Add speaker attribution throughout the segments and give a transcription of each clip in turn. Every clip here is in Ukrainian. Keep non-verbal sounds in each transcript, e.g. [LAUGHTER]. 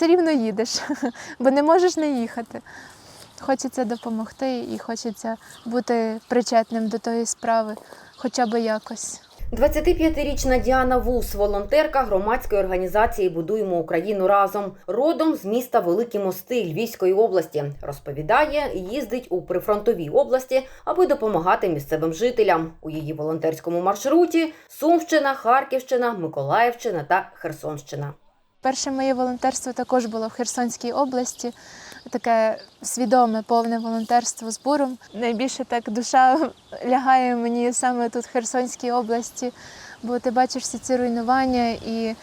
Speaker 1: все рівно їдеш, [LAUGHS] бо не можеш не їхати. Хочеться допомогти і хочеться бути причетним до тої справи, хоча б якось.
Speaker 2: 25-річна Діана Вус, волонтерка громадської організації Будуємо Україну разом. Родом з міста Великі Мости Львівської області. Розповідає, їздить у прифронтовій області, аби допомагати місцевим жителям. У її волонтерському маршруті Сумщина, Харківщина, Миколаївщина та Херсонщина.
Speaker 1: Перше моє волонтерство також було в Херсонській області. Таке свідоме, повне волонтерство з буром. Найбільше так душа лягає мені саме тут, в Херсонській області, бо ти бачиш всі ці руйнування і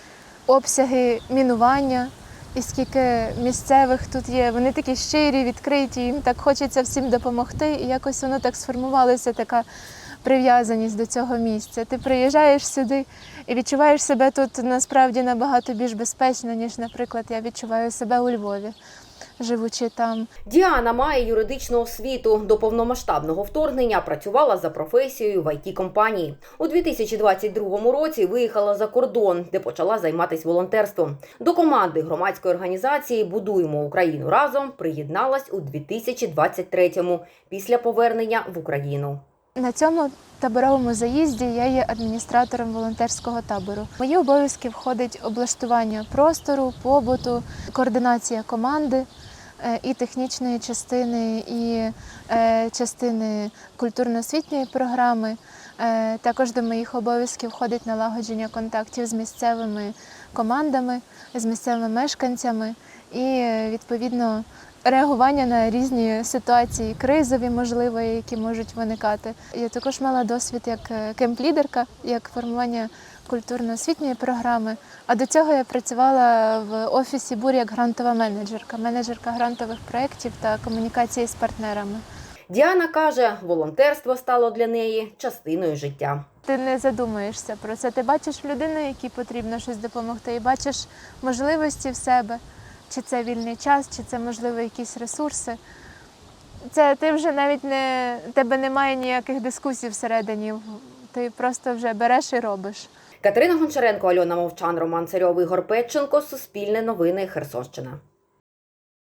Speaker 1: обсяги мінування, і скільки місцевих тут є. Вони такі щирі, відкриті, їм так хочеться всім допомогти. І якось воно так сформувалося, така прив'язаність до цього місця. Ти приїжджаєш сюди і відчуваєш себе тут насправді набагато більш безпечно, ніж, наприклад, я відчуваю себе у Львові, живучи там.
Speaker 2: Діана має юридичну освіту. До повномасштабного вторгнення працювала за професією в it компанії У 2022 році виїхала за кордон, де почала займатися волонтерством. До команди громадської організації Будуємо Україну разом приєдналась у 2023-му після повернення в Україну.
Speaker 1: На цьому таборовому заїзді я є адміністратором волонтерського табору. В Мої обов'язки входить облаштування простору, побуту, координація команди е, і технічної частини, і е, частини культурно-освітньої програми. Е, Також до моїх обов'язків входить налагодження контактів з місцевими командами, з місцевими мешканцями і е, відповідно реагування на різні ситуації, кризові, можливо, які можуть виникати. Я також мала досвід як е, кемп-лідерка, як формування культурно-освітньої програми. А до цього я працювала в офісі БУР як грантова менеджерка, менеджерка грантових проєктів та комунікації з партнерами.
Speaker 2: Діана каже, волонтерство стало для неї частиною життя.
Speaker 1: Ти не задумуєшся про це. Ти бачиш людину, якій потрібно щось допомогти, і бачиш можливості в себе, чи це вільний час, чи це можливо якісь ресурси. Це ти вже навіть не тебе немає ніяких дискусій всередині. Ти просто вже береш і робиш.
Speaker 2: Катерина Гончаренко, Альона Мовчан, Роман Царьов, Ігор Петченко. Суспільне новини Херсонщина.